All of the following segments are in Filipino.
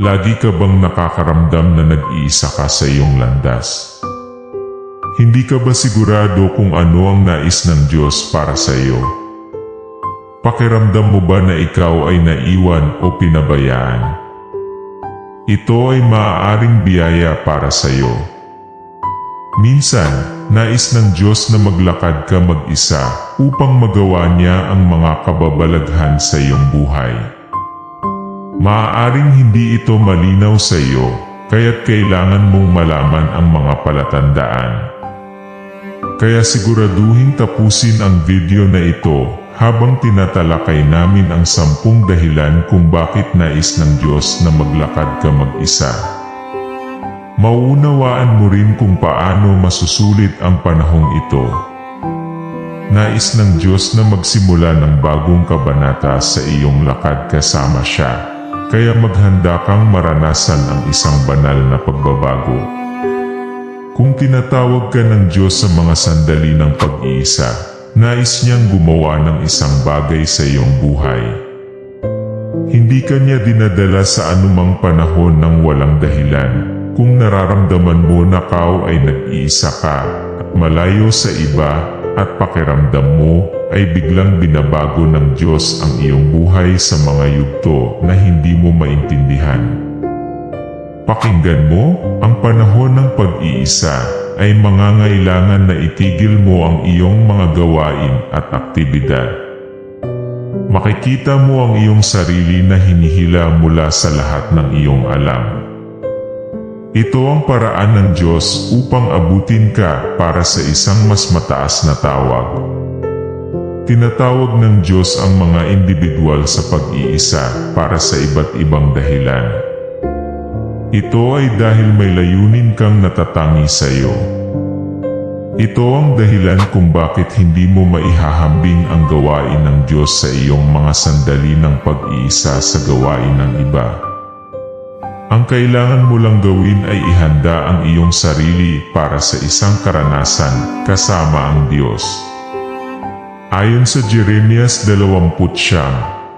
Lagi ka bang nakakaramdam na nag-iisa ka sa iyong landas? Hindi ka ba sigurado kung ano ang nais ng Diyos para sa iyo? Pakiramdam mo ba na ikaw ay naiwan o pinabayaan? Ito ay maaaring biyaya para sa iyo. Minsan, nais ng Diyos na maglakad ka mag-isa upang magawa niya ang mga kababalaghan sa iyong buhay. Maaaring hindi ito malinaw sa iyo, kaya't kailangan mong malaman ang mga palatandaan. Kaya siguraduhin tapusin ang video na ito habang tinatalakay namin ang sampung dahilan kung bakit nais ng Diyos na maglakad ka mag-isa. Mauunawaan mo rin kung paano masusulit ang panahong ito. Nais ng Diyos na magsimula ng bagong kabanata sa iyong lakad kasama siya, kaya maghanda kang maranasan ang isang banal na pagbabago. Kung tinatawag ka ng Diyos sa mga sandali ng pag-iisa, nais niyang gumawa ng isang bagay sa iyong buhay. Hindi ka niya dinadala sa anumang panahon ng walang dahilan. Kung nararamdaman mo na kau ay nag-iisa ka at malayo sa iba at pakiramdam mo ay biglang binabago ng Diyos ang iyong buhay sa mga yugto na hindi mo maintindihan. Pakinggan mo, ang panahon ng pag-iisa ay mangangailangan na itigil mo ang iyong mga gawain at aktibidad. Makikita mo ang iyong sarili na hinihila mula sa lahat ng iyong alam. Ito ang paraan ng Diyos upang abutin ka para sa isang mas mataas na tawag. Tinatawag ng Diyos ang mga individual sa pag-iisa para sa iba't ibang dahilan. Ito ay dahil may layunin kang natatangi sa iyo. Ito ang dahilan kung bakit hindi mo maihahambing ang gawain ng Diyos sa iyong mga sandali ng pag-iisa sa gawain ng iba. Ang kailangan mo lang gawin ay ihanda ang iyong sarili para sa isang karanasan kasama ang Diyos. Ayon sa Jeremias 20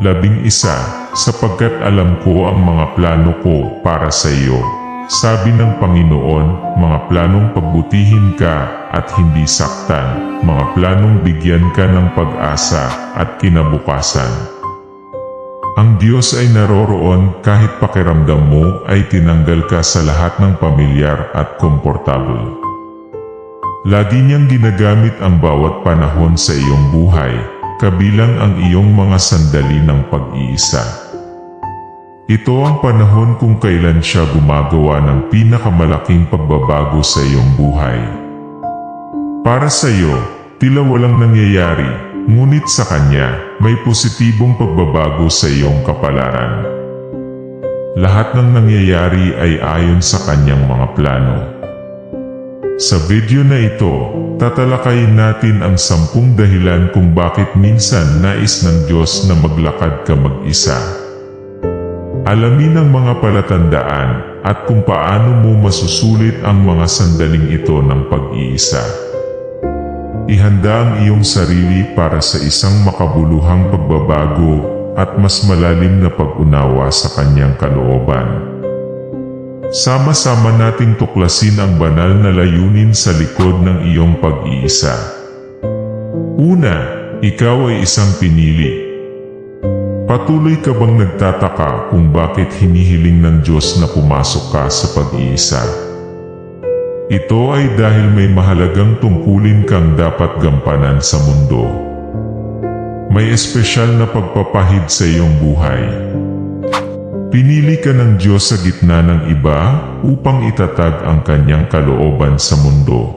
labing isa, sapagkat alam ko ang mga plano ko para sa iyo. Sabi ng Panginoon, mga planong pagbutihin ka at hindi saktan, mga planong bigyan ka ng pag-asa at kinabukasan. Ang Diyos ay naroroon kahit pakiramdam mo ay tinanggal ka sa lahat ng pamilyar at komportable. Lagi niyang ginagamit ang bawat panahon sa iyong buhay, kabilang ang iyong mga sandali ng pag-iisa. Ito ang panahon kung kailan siya gumagawa ng pinakamalaking pagbabago sa iyong buhay. Para sa iyo, tila walang nangyayari, ngunit sa Kanya, may positibong pagbabago sa iyong kapalaran. Lahat ng nangyayari ay ayon sa Kanyang mga plano. Sa video na ito, tatalakayin natin ang sampung dahilan kung bakit minsan nais ng Diyos na maglakad ka mag-isa. Alamin ang mga palatandaan at kung paano mo masusulit ang mga sandaling ito ng pag-iisa. Ihanda ang iyong sarili para sa isang makabuluhang pagbabago at mas malalim na pag-unawa sa kanyang kalooban. Sama-sama nating tuklasin ang banal na layunin sa likod ng iyong pag-iisa. Una, ikaw ay isang pinili. Patuloy ka bang nagtataka kung bakit hinihiling ng Diyos na pumasok ka sa pag-iisa? Ito ay dahil may mahalagang tungkulin kang dapat gampanan sa mundo. May espesyal na pagpapahid sa iyong buhay. Pinili ka ng Diyos sa gitna ng iba upang itatag ang kanyang kalooban sa mundo.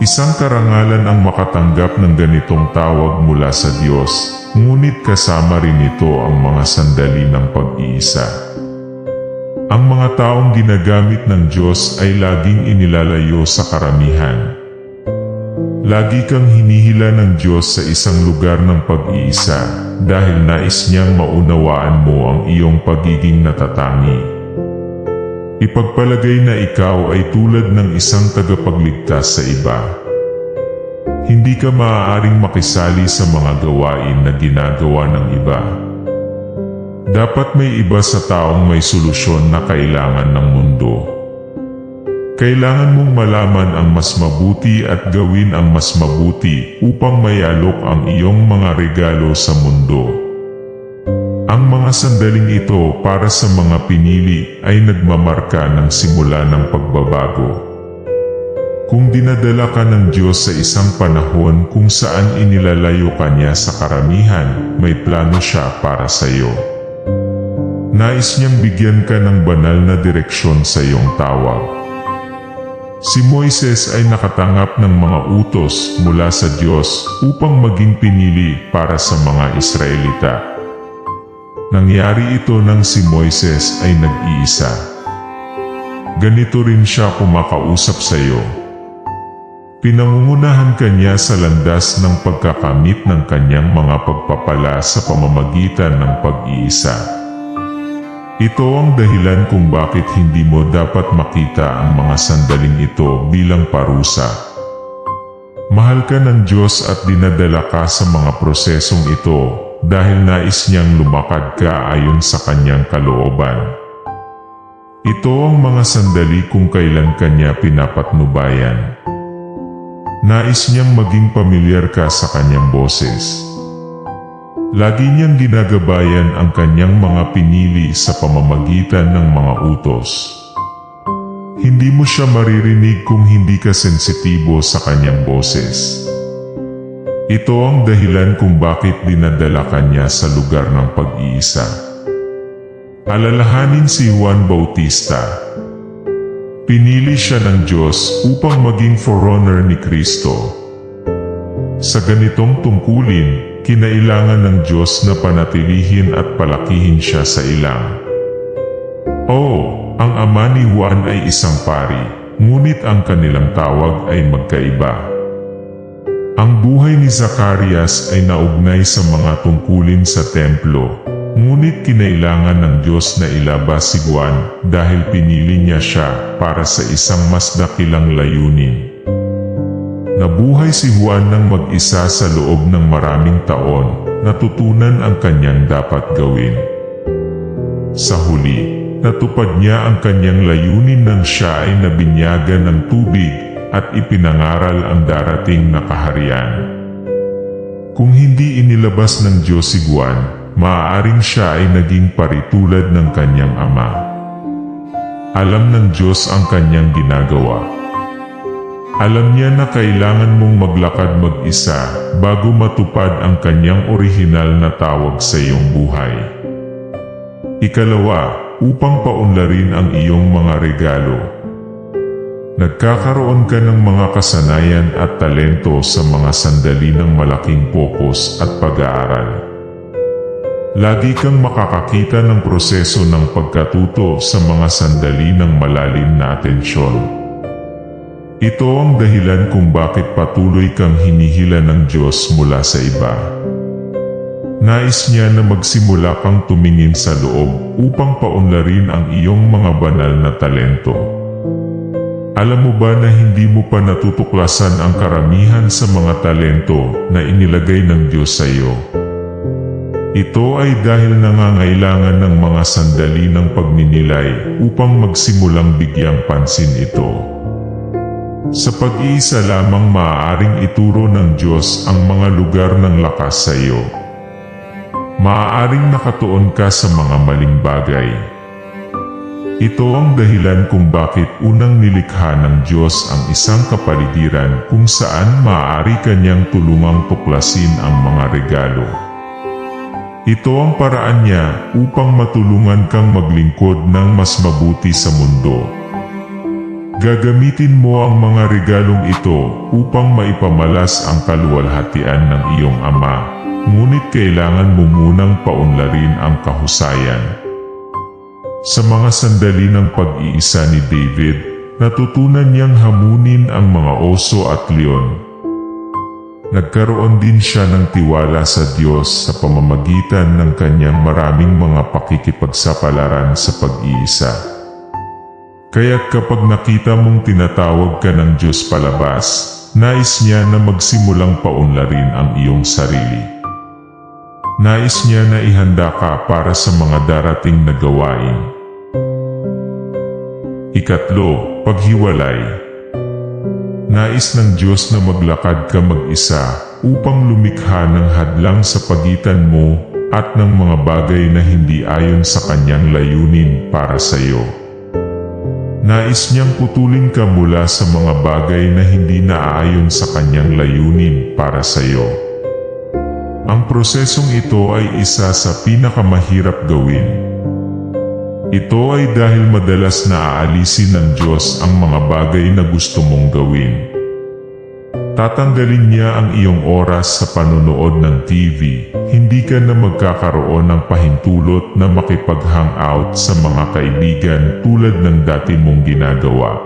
Isang karangalan ang makatanggap ng ganitong tawag mula sa Diyos, ngunit kasama rin ito ang mga sandali ng pag-iisa. Ang mga taong ginagamit ng Diyos ay laging inilalayo sa karamihan. Lagi kang hinihila ng Diyos sa isang lugar ng pag-iisa dahil nais niyang maunawaan mo ang iyong pagiging natatangi. Ipagpalagay na ikaw ay tulad ng isang tagapagligtas sa iba. Hindi ka maaaring makisali sa mga gawain na ginagawa ng iba. Dapat may iba sa taong may solusyon na kailangan ng mundo. Kailangan mong malaman ang mas mabuti at gawin ang mas mabuti upang mayalok ang iyong mga regalo sa mundo. Ang mga sandaling ito para sa mga pinili ay nagmamarka ng simula ng pagbabago. Kung dinadala ka ng Diyos sa isang panahon kung saan inilalayo ka niya sa karamihan, may plano siya para sa iyo. Nais niyang bigyan ka ng banal na direksyon sa iyong tawag. Si Moises ay nakatanggap ng mga utos mula sa Diyos upang maging pinili para sa mga Israelita. Nangyari ito nang si Moises ay nag-iisa. Ganito rin siya kumakausap sa iyo. Pinangungunahan kanya sa landas ng pagkakamit ng kanyang mga pagpapala sa pamamagitan ng pag-iisa. Ito ang dahilan kung bakit hindi mo dapat makita ang mga sandaling ito bilang parusa. Mahal ka ng Diyos at dinadala ka sa mga prosesong ito dahil nais niyang lumakad ka ayon sa kanyang kalooban. Ito ang mga sandali kung kailan kanya pinapatnubayan. Nais niyang maging pamilyar ka sa kanyang boses. Lagi niyang ginagabayan ang kanyang mga pinili sa pamamagitan ng mga utos. Hindi mo siya maririnig kung hindi ka sensitibo sa kanyang boses. Ito ang dahilan kung bakit dinadala ka niya sa lugar ng pag-iisa. Alalahanin si Juan Bautista. Pinili siya ng Diyos upang maging forerunner ni Kristo. Sa ganitong tungkulin, kinailangan ng Diyos na panatilihin at palakihin siya sa ilang. Oo, ang ama ni Juan ay isang pari, ngunit ang kanilang tawag ay magkaiba. Ang buhay ni Zacarias ay naugnay sa mga tungkulin sa templo, ngunit kinailangan ng Diyos na ilabas si Juan dahil pinili niya siya para sa isang mas dakilang layunin. Nabuhay si Juan ng mag-isa sa loob ng maraming taon, natutunan ang kanyang dapat gawin. Sa huli, natupad niya ang kanyang layunin nang siya ay nabinyagan ng tubig at ipinangaral ang darating na kaharian. Kung hindi inilabas ng Diyos si Juan, maaaring siya ay naging paritulad ng kanyang ama. Alam ng Diyos ang kanyang ginagawa. Alam niya na kailangan mong maglakad mag-isa bago matupad ang kanyang orihinal na tawag sa iyong buhay. Ikalawa, upang paunlarin ang iyong mga regalo. Nagkakaroon ka ng mga kasanayan at talento sa mga sandali ng malaking pokus at pag-aaral. Lagi kang makakakita ng proseso ng pagkatuto sa mga sandali ng malalim na atensyon. Ito ang dahilan kung bakit patuloy kang hinihila ng Diyos mula sa iba. Nais niya na magsimula kang tumingin sa loob upang paunlarin ang iyong mga banal na talento. Alam mo ba na hindi mo pa natutuklasan ang karamihan sa mga talento na inilagay ng Diyos sa iyo? Ito ay dahil nangangailangan ng mga sandali ng pagninilay upang magsimulang bigyang pansin ito. Sa pag-iisa lamang maaaring ituro ng Diyos ang mga lugar ng lakas sa iyo. Maaaring nakatuon ka sa mga maling bagay. Ito ang dahilan kung bakit unang nilikha ng Diyos ang isang kapaligiran kung saan maaari kanyang tulungang tuklasin ang mga regalo. Ito ang paraan niya upang matulungan kang maglingkod ng mas mabuti sa mundo. Gagamitin mo ang mga regalong ito upang maipamalas ang kaluwalhatian ng iyong ama, ngunit kailangan mo munang paunlarin ang kahusayan. Sa mga sandali ng pag-iisa ni David, natutunan niyang hamunin ang mga oso at leon. Nagkaroon din siya ng tiwala sa Diyos sa pamamagitan ng kanyang maraming mga pakikipagsapalaran sa pag-iisa. Kaya't kapag nakita mong tinatawag ka ng Diyos palabas, nais niya na magsimulang paunlarin ang iyong sarili. Nais niya na ihanda ka para sa mga darating na gawain. Ikatlo, paghiwalay. Nais ng Diyos na maglakad ka mag-isa upang lumikha ng hadlang sa pagitan mo at ng mga bagay na hindi ayon sa kanyang layunin para sa iyo. Nais niyang putulin ka mula sa mga bagay na hindi naaayon sa kanyang layunin para sa iyo. Ang prosesong ito ay isa sa pinakamahirap gawin. Ito ay dahil madalas na aalisin ng Diyos ang mga bagay na gusto mong gawin. Tatanggalin niya ang iyong oras sa panonood ng TV, hindi ka na magkakaroon ng pahintulot na makipag-hangout sa mga kaibigan tulad ng dati mong ginagawa.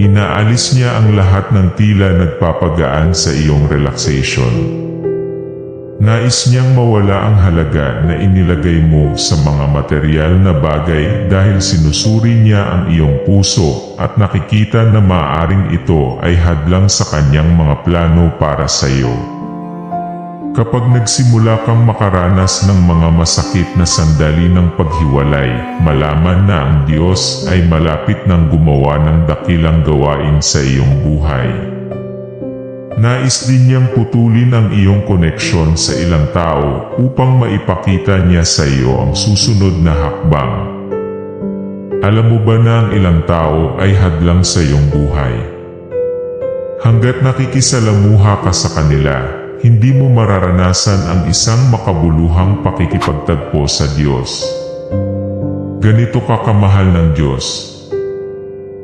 Inaalis niya ang lahat ng tila nagpapagaan sa iyong relaxation. Nais niyang mawala ang halaga na inilagay mo sa mga material na bagay dahil sinusuri niya ang iyong puso at nakikita na maaaring ito ay hadlang sa kanyang mga plano para sa iyo. Kapag nagsimula kang makaranas ng mga masakit na sandali ng paghiwalay, malaman na ang Diyos ay malapit ng gumawa ng dakilang gawain sa iyong buhay. Nais din niyang putulin ang iyong koneksyon sa ilang tao upang maipakita niya sa iyo ang susunod na hakbang. Alam mo ba na ang ilang tao ay hadlang sa iyong buhay? Hanggat nakikisalamuha ka sa kanila, hindi mo mararanasan ang isang makabuluhang pakikipagtagpo sa Diyos. Ganito ka kamahal ng Diyos.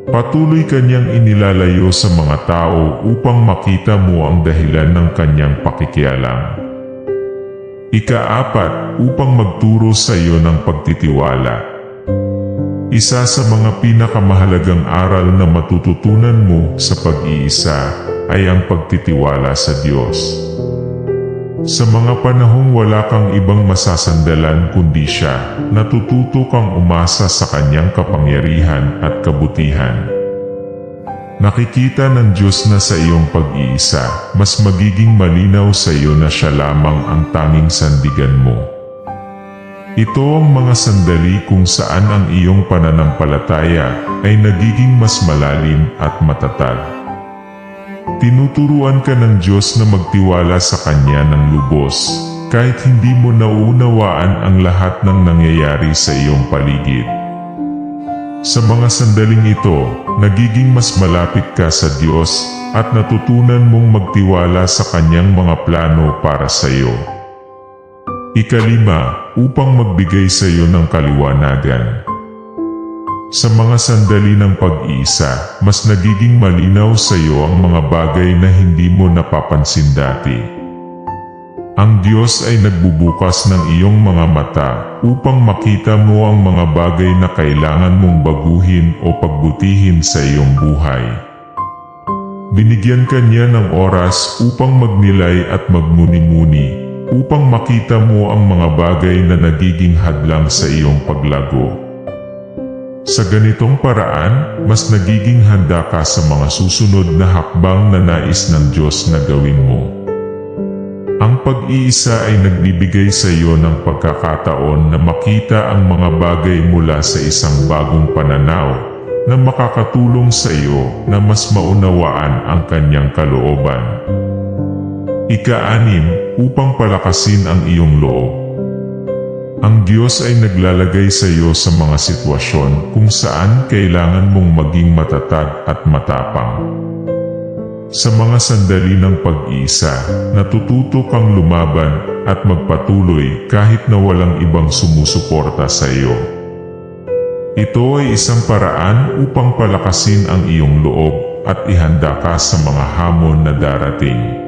Patuloy kanyang inilalayo sa mga tao upang makita mo ang dahilan ng kanyang pakikialam. Ikaapat, upang magturo sa iyo ng pagtitiwala. Isa sa mga pinakamahalagang aral na matututunan mo sa pag-iisa ay ang pagtitiwala sa Diyos. Sa mga panahong wala kang ibang masasandalan kundi siya, natututo kang umasa sa kanyang kapangyarihan at kabutihan. Nakikita ng Diyos na sa iyong pag-iisa, mas magiging malinaw sa iyo na siya lamang ang tanging sandigan mo. Ito ang mga sandali kung saan ang iyong pananampalataya ay nagiging mas malalim at matatag. Tinuturuan ka ng Diyos na magtiwala sa Kanya ng lubos, kahit hindi mo nauunawaan ang lahat ng nangyayari sa iyong paligid. Sa mga sandaling ito, nagiging mas malapit ka sa Diyos at natutunan mong magtiwala sa Kanyang mga plano para sa iyo. Ikalima, upang magbigay sa iyo ng kaliwanagan. Sa mga sandali ng pag-iisa, mas nagiging malinaw sa iyo ang mga bagay na hindi mo napapansin dati. Ang Diyos ay nagbubukas ng iyong mga mata upang makita mo ang mga bagay na kailangan mong baguhin o pagbutihin sa iyong buhay. Binigyan ka niya ng oras upang magnilay at magmuni-muni upang makita mo ang mga bagay na nagiging hadlang sa iyong paglago. Sa ganitong paraan, mas nagiging handa ka sa mga susunod na hakbang na nais ng Diyos na gawin mo. Ang pag-iisa ay nagbibigay sa iyo ng pagkakataon na makita ang mga bagay mula sa isang bagong pananaw na makakatulong sa iyo na mas maunawaan ang kanyang kalooban. Ika-anim, upang palakasin ang iyong loob. Ang Diyos ay naglalagay sa iyo sa mga sitwasyon kung saan kailangan mong maging matatag at matapang. Sa mga sandali ng pag-iisa, natututo kang lumaban at magpatuloy kahit na walang ibang sumusuporta sa iyo. Ito ay isang paraan upang palakasin ang iyong loob at ihanda ka sa mga hamon na darating.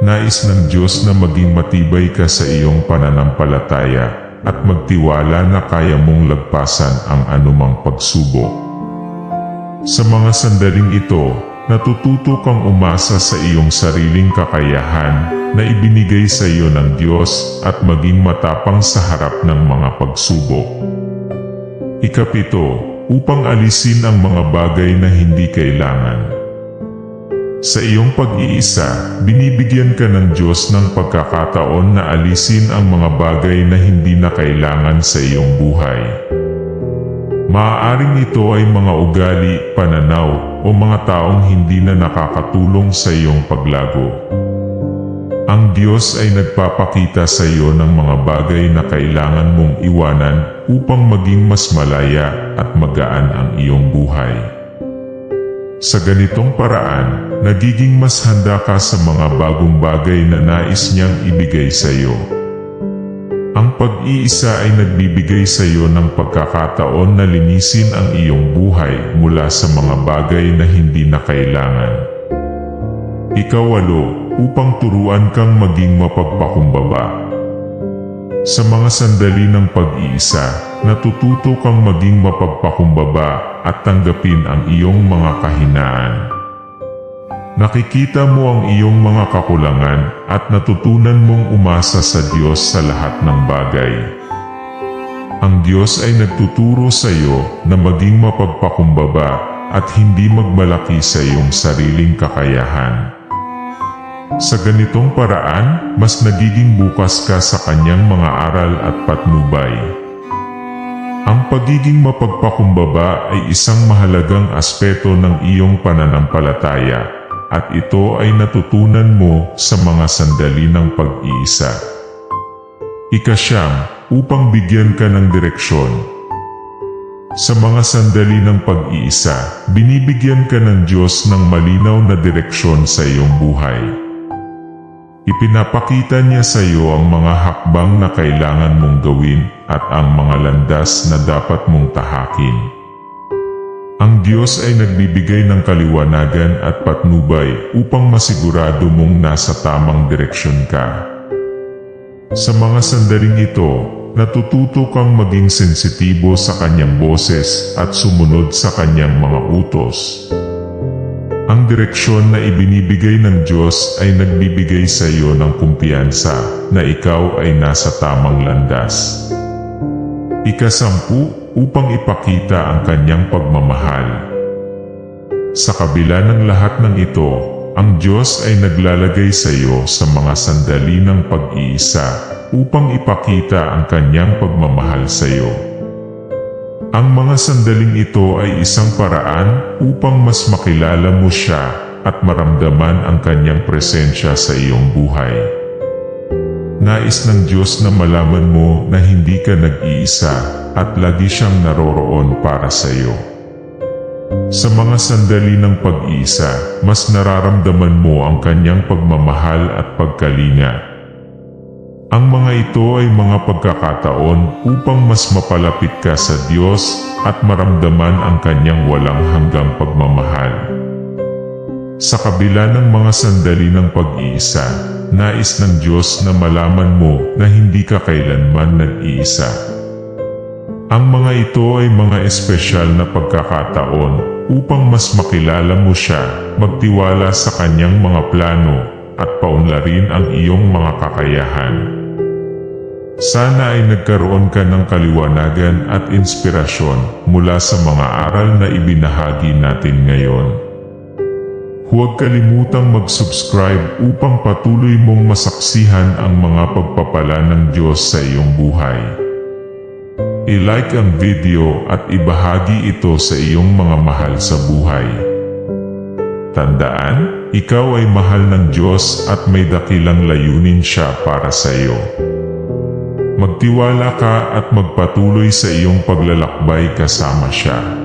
Nais ng Diyos na maging matibay ka sa iyong pananampalataya at magtiwala na kaya mong lagpasan ang anumang pagsubok. Sa mga sandaling ito, natututo kang umasa sa iyong sariling kakayahan na ibinigay sa iyo ng Diyos at maging matapang sa harap ng mga pagsubok. Ikapito, upang alisin ang mga bagay na hindi kailangan. Sa iyong pag-iisa, binibigyan ka ng Diyos ng pagkakataon na alisin ang mga bagay na hindi na kailangan sa iyong buhay. Maaaring ito ay mga ugali, pananaw, o mga taong hindi na nakakatulong sa iyong paglago. Ang Diyos ay nagpapakita sa iyo ng mga bagay na kailangan mong iwanan upang maging mas malaya at magaan ang iyong buhay. Sa ganitong paraan, nagiging mas handa ka sa mga bagong bagay na nais niyang ibigay sa iyo. Ang pag-iisa ay nagbibigay sa iyo ng pagkakataon na linisin ang iyong buhay mula sa mga bagay na hindi na kailangan. Ikawalo, upang turuan kang maging mapagpakumbaba. Sa mga sandali ng pag-iisa, natututo kang maging mapagpakumbaba at tanggapin ang iyong mga kahinaan. Nakikita mo ang iyong mga kakulangan at natutunan mong umasa sa Diyos sa lahat ng bagay. Ang Diyos ay nagtuturo sa iyo na maging mapagpakumbaba at hindi magmalaki sa iyong sariling kakayahan. Sa ganitong paraan, mas nagiging bukas ka sa kanyang mga aral at patnubay. Ang pagiging mapagpakumbaba ay isang mahalagang aspeto ng iyong pananampalataya at ito ay natutunan mo sa mga sandali ng pag-iisa. Ikasyam, upang bigyan ka ng direksyon. Sa mga sandali ng pag-iisa, binibigyan ka ng Diyos ng malinaw na direksyon sa iyong buhay. Ipinapakita niya sa iyo ang mga hakbang na kailangan mong gawin at ang mga landas na dapat mong tahakin. Ang Diyos ay nagbibigay ng kaliwanagan at patnubay upang masigurado mong nasa tamang direksyon ka. Sa mga sandaling ito, natututo kang maging sensitibo sa kanyang boses at sumunod sa kanyang mga utos. Ang direksyon na ibinibigay ng Diyos ay nagbibigay sa iyo ng kumpiyansa na ikaw ay nasa tamang landas. Ikasampu upang ipakita ang kanyang pagmamahal. Sa kabila ng lahat ng ito, ang Diyos ay naglalagay sa iyo sa mga sandali ng pag-iisa upang ipakita ang kanyang pagmamahal sa iyo. Ang mga sandaling ito ay isang paraan upang mas makilala mo siya at maramdaman ang kanyang presensya sa iyong buhay. Nais ng Diyos na malaman mo na hindi ka nag-iisa at lagi siyang naroroon para sa iyo. Sa mga sandali ng pag-iisa, mas nararamdaman mo ang kanyang pagmamahal at pagkalinga ang mga ito ay mga pagkakataon upang mas mapalapit ka sa Diyos at maramdaman ang kanyang walang hanggang pagmamahal. Sa kabila ng mga sandali ng pag-iisa, nais ng Diyos na malaman mo na hindi ka kailanman nag-iisa. Ang mga ito ay mga espesyal na pagkakataon upang mas makilala mo siya, magtiwala sa kanyang mga plano, at paunlarin ang iyong mga kakayahan. Sana ay nagkaroon ka ng kaliwanagan at inspirasyon mula sa mga aral na ibinahagi natin ngayon. Huwag kalimutang mag-subscribe upang patuloy mong masaksihan ang mga pagpapala ng Diyos sa iyong buhay. I-like ang video at ibahagi ito sa iyong mga mahal sa buhay. Tandaan, ikaw ay mahal ng Diyos at may dakilang layunin siya para sa iyo. Magtiwala ka at magpatuloy sa iyong paglalakbay kasama siya.